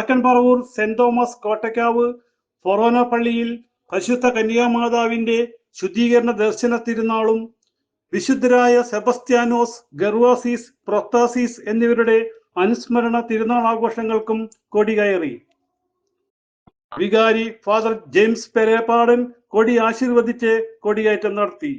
വടക്കൻ Paravur saint Thomas Kottakkavu ഫൊറോന പള്ളിയിൽ പരിശുദ്ധ കന്യാമാതാവിന്റെ ശുദ്ധീകരണ ദർശന തിരുനാളും വിശുദ്ധരായ സെബസ്ത്യാനോസ് ഗർവാസീസ് പ്രൊത്താസീസ് എന്നിവരുടെ അനുസ്മരണ തിരുനാൾ ആഘോഷങ്ങൾക്കും കൊടികയറി വികാരി ഫാദർ ജെയിംസ് പെരേപ്പാടൻ കൊടി ആശീർവദിച്ച് കൊടിയേറ്റം നടത്തി.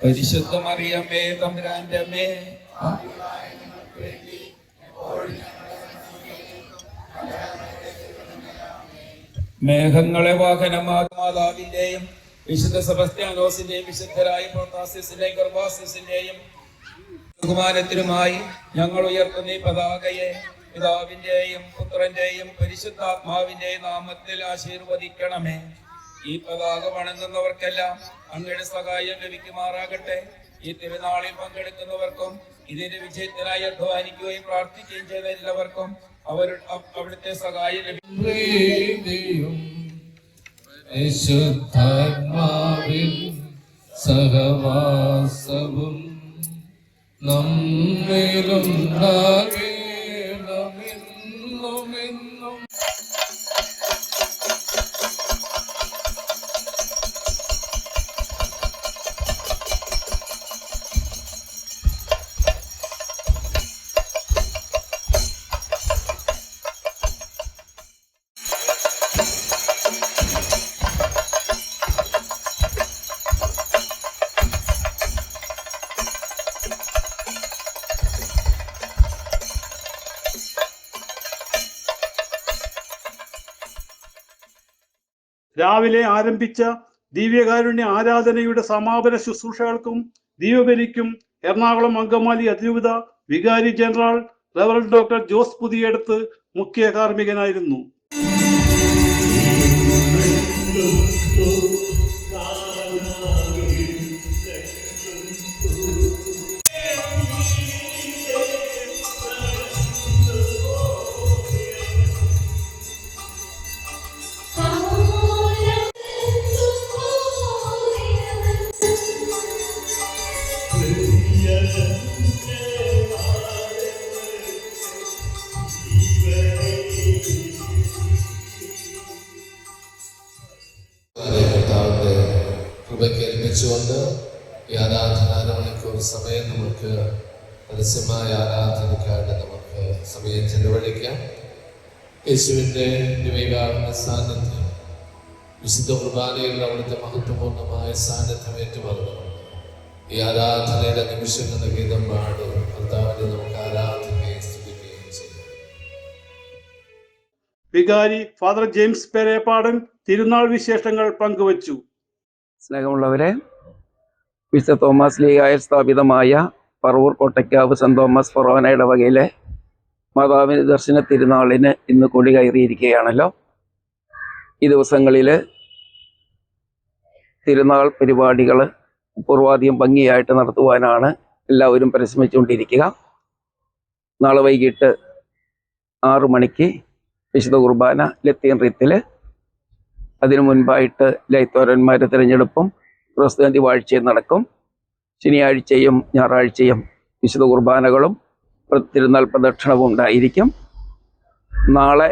പരിശുദ്ധ മറിയമ്മേ തമ്പുരാന്റെ അമ്മേ മേഘങ്ങളെ വാഹനമാകും മാതാവിന്റെയും വിശുദ്ധ സെബസ്ത്യാനോസിന്റെയും വിശുദ്ധരായ പ്രോത്താസിന്റെയും ഗർഭാസിന്റെയും ബഹുമാനത്തിനുമായി ഞങ്ങൾ ഉയർത്തുന്ന ഈ പതാകയെ പിതാവിന്റെയും പുത്രന്റെയും പരിശുദ്ധാത്മാവിന്റെയും നാമത്തിൽ ആശീർവദിക്കണമേ. ഈ പതാക വണങ്ങുന്നവർക്കെല്ലാം അങ്ങയുടെ സഹായം ലഭിക്കുമാറാകട്ടെ. ഈ തിരുനാളിൽ പങ്കെടുക്കുന്നവർക്കും ഇതിന്റെ വിജയത്തിനായി അധ്വാനിക്കുകയും പ്രാർത്ഥിക്കുകയും ചെയ്ത എല്ലാവർക്കും അവർ അവിടുത്തെ സഹായം ലഭിക്കും പ്രീതിയും വിശുദ്ധാത്മാവിൻ സഹവാസവും നമ്മിലുണ്ടാകേണമെന്നുമെന്നും രാവിലെ ആരംഭിച്ച ദിവ്യകാരുണ്യ ആരാധനയുടെ സമാപന ശുശ്രൂഷകൾക്കും ദീപബലിക്കും എറണാകുളം അങ്കമാലി അതിരൂപത വികാരി ജനറൽ റവറൽ ഡോക്ടർ ജോസ് പുതിയടത്ത് മുഖ്യ കാർമ്മികനായിരുന്നു. ഏൽപ്പിച്ചുകൊണ്ട് ഈ ആരാധന അരമണിക്കൂർ സമയം നമുക്ക് പരസ്യമായ ആരാധനയ്ക്കായിട്ട് നമുക്ക് സമയം ചെലവഴിക്കാം. യേശുവിന്റെ ദിവ്യകാരണ സാന്നിധ്യം വിശുദ്ധ കുർബാനയിൽ അവിടുത്തെ മഹത്വപൂർണമായ സാന്നിധ്യം ഏറ്റുപറഞ്ഞു ഈ ആരാധനയുടെ നിമിഷങ്ങളുടെ ഗീതം പാടി കർത്താവിനെ നമുക്ക് ആരാധനയെ സ്തുതിക്കുകയും ചെയ്യാം. വികാരി ഫാദർ ജെയിംസ് പെരേപ്പാടൻ തിരുനാൾ വിശേഷങ്ങൾ പങ്കുവച്ചു. സ്നേഹമുള്ളവരെ വിശുദ്ധ തോമസ് ലീഗായ സ്ഥാപിതമായ പറവൂർ കോട്ടയ്ക്കാവ് സെന്റ് തോമസ് ഫൊറോനയുടെ വകയിലെ മാതാവിന് ദർശന തിരുനാളിന് ഇന്ന് കൊടി കയറിയിരിക്കുകയാണല്ലോ. ഈ ദിവസങ്ങളിൽ തിരുനാൾ പരിപാടികൾ പൂർവാധികം ഭംഗിയായിട്ട് നടത്തുവാനാണ് എല്ലാവരും പരിശ്രമിച്ചുകൊണ്ടിരിക്കുക. നാളെ വൈകിട്ട് ആറു മണിക്ക് വിശുദ്ധ കുർബാന ലത്തീൻ റീത്തിൽ അതിനു മുൻപായിട്ട് ലൈത്തോരന്മാരുടെ തിരഞ്ഞെടുപ്പും ക്രിസ്തുഗന്ധി വാഴ്ചയും നടക്കും. ശനിയാഴ്ചയും ഞായറാഴ്ചയും വിശുദ്ധ കുർബാനകളും തിരുനാൾ പ്രദക്ഷിണവും ഉണ്ടായിരിക്കും. നാളെ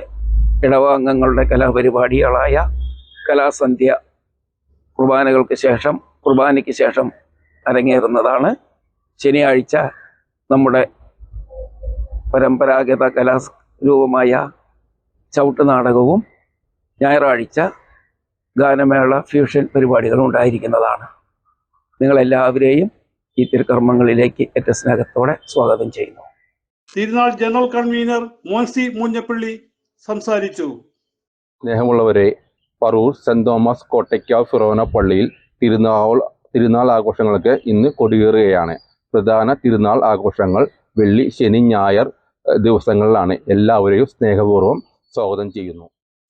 ഇടവാംഗങ്ങളുടെ കലാപരിപാടികളായ കലാസന്ധ്യ കുർബാനകൾക്ക് ശേഷം കുർബാനയ്ക്ക് ശേഷം അരങ്ങേറുന്നതാണ്. ശനിയാഴ്ച നമ്മുടെ പരമ്പരാഗത കലാരൂപമായ ചവിട്ടുനാടകവും ഞായറാഴ്ച ഗാനമേള ഫ്യൂഷൻ പരിപാടികൾ ഉണ്ടായിരിക്കുന്നതാണ്. നിങ്ങളെല്ലാവരെയും ഈ തിരുക്കർമ്മങ്ങളിലേക്ക് ഏറ്റ സ്നേഹത്തോടെ സ്വാഗതം ചെയ്യുന്നു. തിരുനാൾ ജനറൽ കൺവീനർ മോൻസി മൂഞ്ഞപ്പള്ളി സംസാരിച്ചു. സ്നേഹമുള്ളവരെ Parur saint Thomas Kottakkavu forane പള്ളിയിൽ തിരുനാൾ തിരുനാൾ ആഘോഷങ്ങൾക്ക് ഇന്ന് കൊടിയേറുകയാണ്. പ്രധാന തിരുനാൾ ആഘോഷങ്ങൾ വെള്ളി ശനി ഞായർ ദിവസങ്ങളിലാണ്. എല്ലാവരെയും സ്നേഹപൂർവം സ്വാഗതം ചെയ്യുന്നു.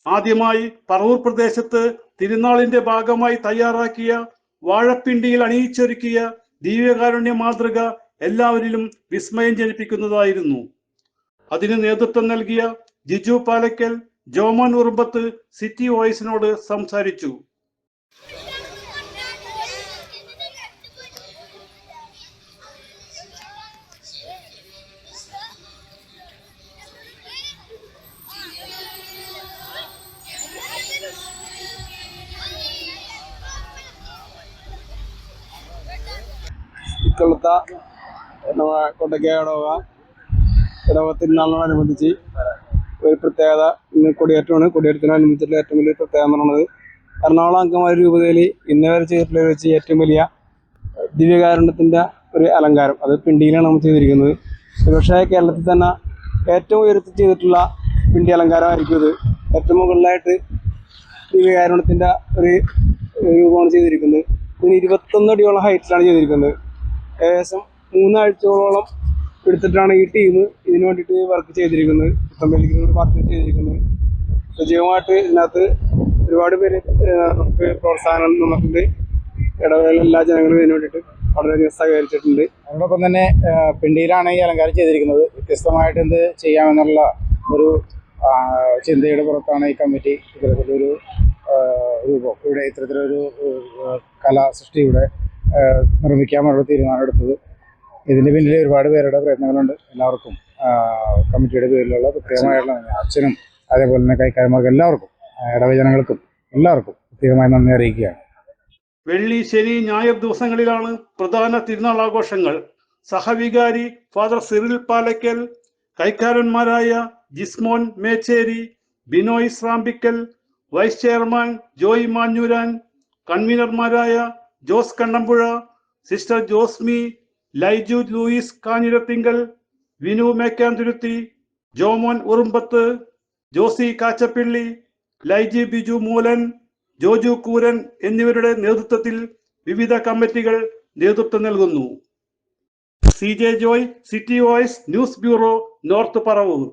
ആദ്യമായി പറവൂർ പ്രദേശത്ത് തിരുനാളിന്റെ ഭാഗമായി തയ്യാറാക്കിയ വാഴപ്പിണ്ടിയിൽ അണിയിച്ചൊരുക്കിയ ദിവ്യകാരുണ്യ മാതൃക എല്ലാവരിലും വിസ്മയം ജനിപ്പിക്കുന്നതായിരുന്നു. അതിന് നേതൃത്വം നൽകിയ ജിജു പാലക്കൽ ജോമൻ ഉറുമ്പത്ത് സിറ്റി വോയിസിനോട് സംസാരിച്ചു. ഇക്കൊള്ളത്ത നമ്മുടെ കൊട്ടയ്ക്ക ഇടവക ഇടവ തിരുനാളിനോടനുബന്ധിച്ച് ഒരു പ്രത്യേകത ഇന്ന് കൊടിയേറ്റമാണ്. കൊടിയേറ്റത്തിനനുബന്ധിച്ചിട്ടുള്ള ഏറ്റവും വലിയ പ്രത്യേകത എന്ന് പറയുന്നത് എറണാകുളം അങ്കമാലി രൂപതയിൽ ഇന്ന് വരെ ചെയ്തിട്ടുള്ള വെച്ച് ഏറ്റവും വലിയ ദിവ്യകാരുണ്യത്തിന്റെ ഒരു അലങ്കാരം. അത് പിണ്ടിയിലാണ് നമ്മൾ ചെയ്തിരിക്കുന്നത്. പക്ഷേ കേരളത്തിൽ തന്നെ ഏറ്റവും ഉയർത്തി ചെയ്തിട്ടുള്ള പിണ്ടി അലങ്കാരമായിരിക്കും ഇത്. ഏറ്റവും മുകളിലായിട്ട് ദിവ്യകാരുണ്യത്തിന്റെ ഒരു രൂപമാണ് ചെയ്തിരിക്കുന്നത്. ഇതിന് ഇരുപത്തൊന്ന് അടിയോളം ഹൈറ്റിലാണ് ചെയ്തിരിക്കുന്നത്. ഏകദേശം മൂന്നാഴ്ചയോളം എടുത്തിട്ടാണ് ഈ ടീം ഇതിനു വേണ്ടിയിട്ട് വർക്ക് ചെയ്തിരിക്കുന്നത്. പുത്തമ്പള്ളിക്ക് പാർട്ടി ചെയ്തിരിക്കുന്നത്. സജീവമായിട്ട് ഇതിനകത്ത് ഒരുപാട് പേര് നമുക്ക് പ്രോത്സാഹനം നമുക്കുണ്ട് ഇടവേള എല്ലാ ജനങ്ങളും ഇതിനു വേണ്ടിയിട്ട് വളരെയധികം സഹകരിച്ചിട്ടുണ്ട്. അതോടൊപ്പം തന്നെ പിണ്ടിയിലാണ് ഈ അലങ്കാരം ചെയ്തിരിക്കുന്നത്. വ്യത്യസ്തമായിട്ട് എന്ത് ചെയ്യാമെന്നുള്ള ഒരു ചിന്തയുടെ പുറത്താണ് ഈ കമ്മിറ്റി ഇത്തരത്തിലൊരു രൂപം. ഇവിടെ ഇത്തരത്തിലൊരു കലാസൃഷ്ടി കലാ ഇവിടെ നിർമ്മിക്കാമെന്നുള്ള തീരുമാനമെടുത്തത് ഇതിന്റെ പിന്നിൽ ഒരുപാട് പേരുടെ പ്രയത്നങ്ങളുണ്ട്. എല്ലാവർക്കും കമ്മിറ്റിയുടെ പേരിലുള്ള പ്രത്യേകമായിട്ടുള്ള. അച്ഛനും. അതേപോലെ തന്നെ കൈക്കാരന്മാർക്കും എല്ലാവർക്കും ഇടവജനങ്ങൾക്കും എല്ലാവർക്കും പ്രത്യേകമായി നന്ദി അറിയിക്കുകയാണ്. വെള്ളി ശനി ഞായർ ദിവസങ്ങളിലാണ് പ്രധാന തിരുനാൾ ആഘോഷങ്ങൾ സഹവികാരി father Cyril Palakkal കൈക്കാരന്മാരായ Jismon Mecheri Binoy Srampickal vice chairman Joy Manjooran കൺവീനർമാരായ Jose Kannampuzha sister Josmi Laiju Louis Kanjirathinkal Vinu Mekkanthuruthy Jomon Urumbath Josy Kachappilly Laiji Biju Moolan Joju Kooran എന്നിവരുടെ നേതൃത്വത്തിൽ വിവിധ കമ്മിറ്റികൾ നേതൃത്വം നൽകുന്നു. C J Joy city voice news bureau north Paravur.